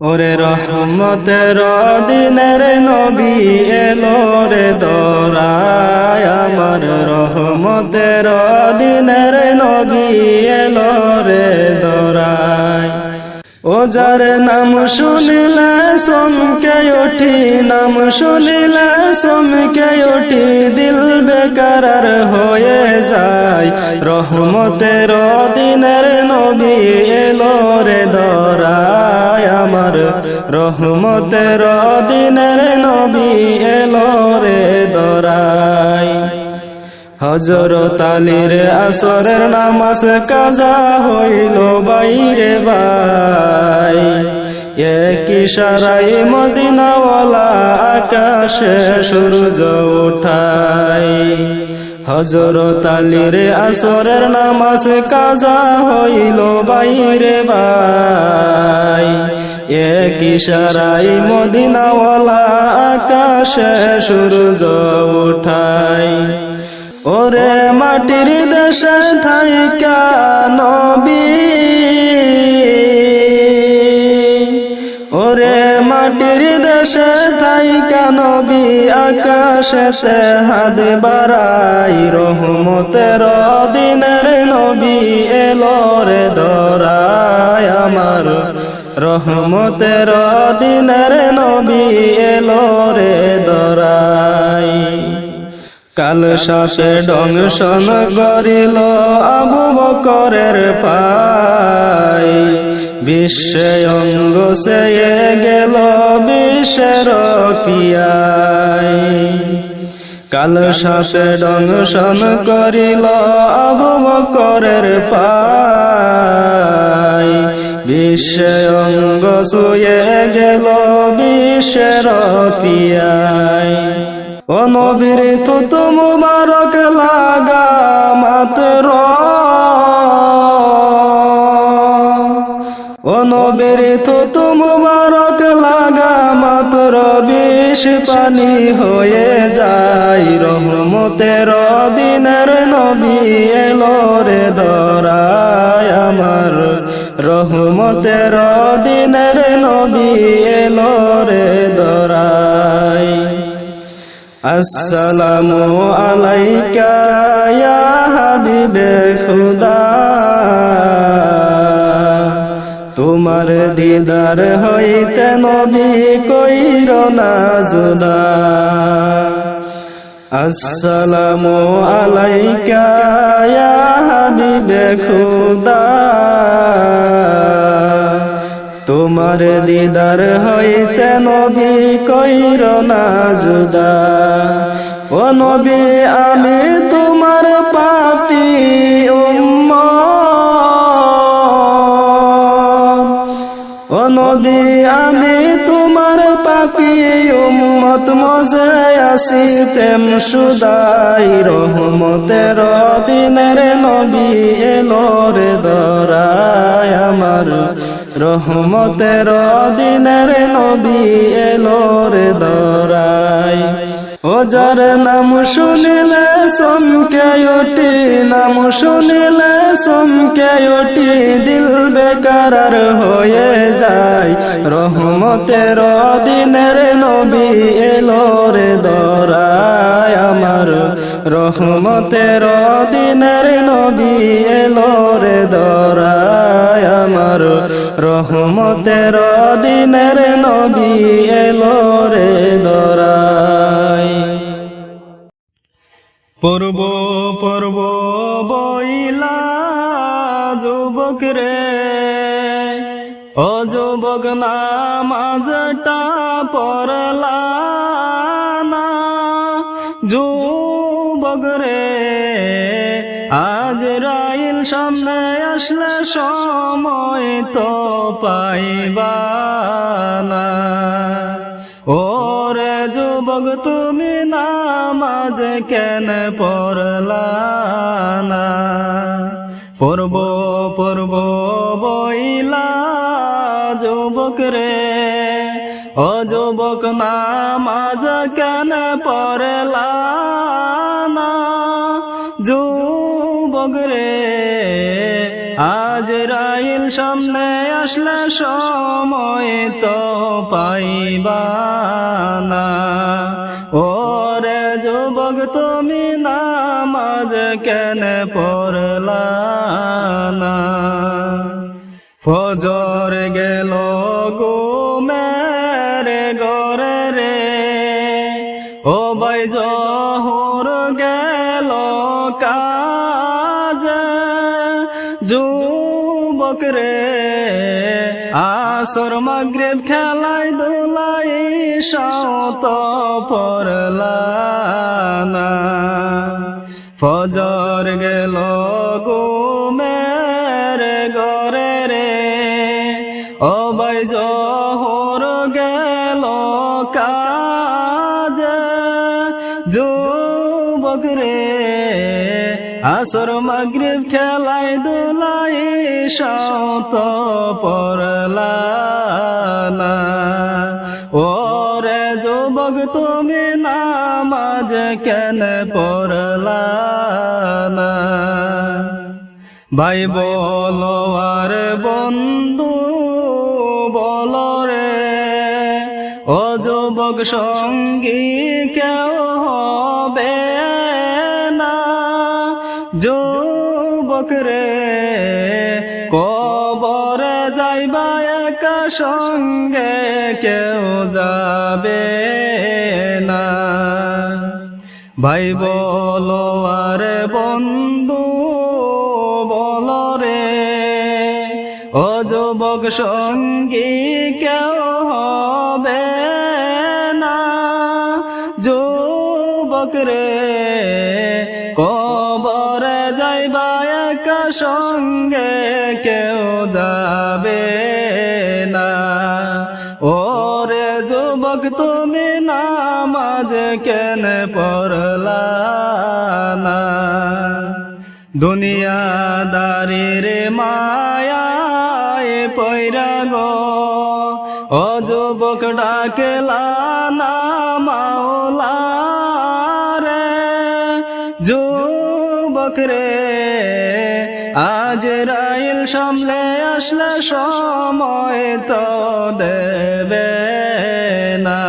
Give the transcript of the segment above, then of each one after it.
ওরে রহমতের দিনের নবী এলো রে দরায় আমার রহমতের দিনের নবী এলো রে দরায় ও যার নাম শুনিলে সমকে উঠি নাম শুনিলে সমকে উঠি দিল বেকার হয়ে যায়। রহমতের দিনের নবী এলো রে দরায় আমার। রহমতের দিনের নবী এলো রে দরায়। হজরত আলীর আসরের নামাজ কাজা হইল বাইরে বাই এক ইশারাই মদিনাওয়ালা আকাশে সূর্য উঠাই হজরত আলীর আসরের নামাজ কাজা হইল বাইরে বাই এক ইশারাই মদিনাওয়ালা আকাশে সূর্য উঠাই ওরে মাটির দেশে থাইকা নবী। ওরে মাটির দেশে থাইকা নবী, আকাশেতে হাত বাড়াই রহমতের দিনের নবী এলো রে দরায় আমার রহমতের দিনের নবী এলো রে কাল শাসে ডংশন করিল আবু বকরের পাই। বিশ্বে অঙ্গ সে গেল বিশ্বের পিয়াই। কাল শাসে ডংশন করিল আবু বকরের পাই। বিশ্বে অঙ্গ শুয়ে গেল বিশ্বের পিয়াই। ও নবীর তো তো মুবারক লাগা মাত্র। ও নবীর তো তো মুবারক লাগা মাত্র। বিষ পানি হয়ে যায় রহমতের দিনের নবী এলো রে দরায় আমার। রহমতের দিনের নবী আসসালামু আলাইকা হাবিবে খুদা। তোমার দিদার হইতে নবী কইর না জুদা। আসসালামু আলাইকা হাবিবে খুদা। তোমার দিদার হইতে নবী কইর না জুদা। ও নবী, আমি তোমার পাপি উম্ম ও নবী, আমি তোমার পাপি উম্মত। মজে আসি প্রেম সুদাই, রহমতের দিনের নবী এলো রে দরায় আমার। রহমতের দিনের নবী এলো রে দরাই। ও নাম শুনিলে সমকে উঠি নাম শুনিলে সমকে উঠি দিল বেকার হয়ে যায়। রহমতের দিনের নবী এলো রে দরায় আমার রহমতের দিনের নবী এলো রে দরায় আমার। রহমতের দিনের নবী এলো রে দরাই পূর্ব, পর্ব বইলা যুবক রে। ও যুবক নামাজটা পড়লা। সামনে আসলে সময় তো পাইবা না। ওরে যুবক, তুমি নামাজ কেন পড়লা না? পড়ব পড়ব বইলা যুবক রে। ও যুবক, নামাজ কেন পড়লা না? যুবক রে। আজ রাইল সামনে আসলে সময় তো পাইবা না। ওরে যুবক, তুমি নামাজ কেন পড়লা না? ফজর গেল গো মেরে গরে রে। ও বাই জহর আসর মাগরেব খেলাই দোলাই সাত পরলা না ফজর গেল গো মেরে গরে রে। ও বাই জহর গেল কাজ। যুবক রে। আসর খেলাই দোলাই সাত পরলা না ওরে যুবক, তুমি নামাজ কেন পড়লা ভাই বলো, আর বন্ধু বলো রে, ও যুবক সঙ্গী কেউ হবে যুবক রে, কবরে যাইবা একা সঙ্গে কেউ যাবে না। ভাই বলো, আর বন্ধু বলো রে, ও যুবক সঙ্গী কেউ হবে না। যুবক রে যাবে না। ওরে যুবক, তুমি নামাজ কেন পড়লা না? দুনিয়াদারির মায়ায় পৈরা গো। ও যুবক, ডাকলা না মাওলা রে যুবক রে, আজ রাইল সামলে আসলে সময় তো দেবে না।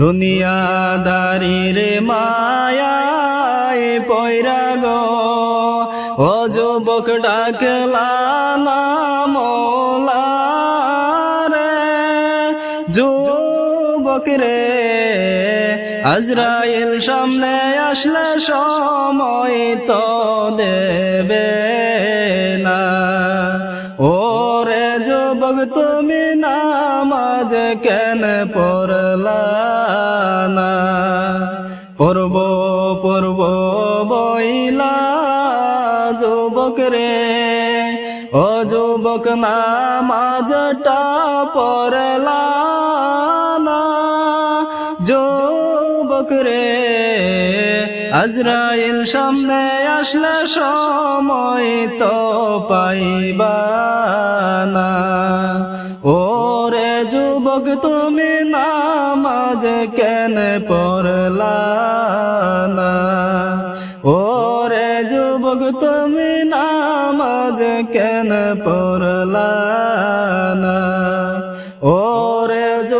দুনিয়াদারির মায়ায় পয়রা গো ও যুবক ডাকলা যুবক রে আজরাইল সামনে আসলে সময় তো দেবে না। ওরে যুবক, তুমি নামাজ কেন পড়লা না? পর্ব পর্ব বইলা যুবক রে। ও যুবক, নামাজটা পড়লা রে আজরাইল সামনে আসলে সময় তো পাইবা না। ওরে যুবক, তুমি নামাজ কেন পড়লা না? ওরে যুবক, তুমি নামাজ কেন পড়লা না? ওরে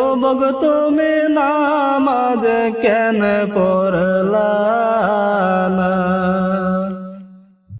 যুবক তুমি নামাজ কেন পড়লা না?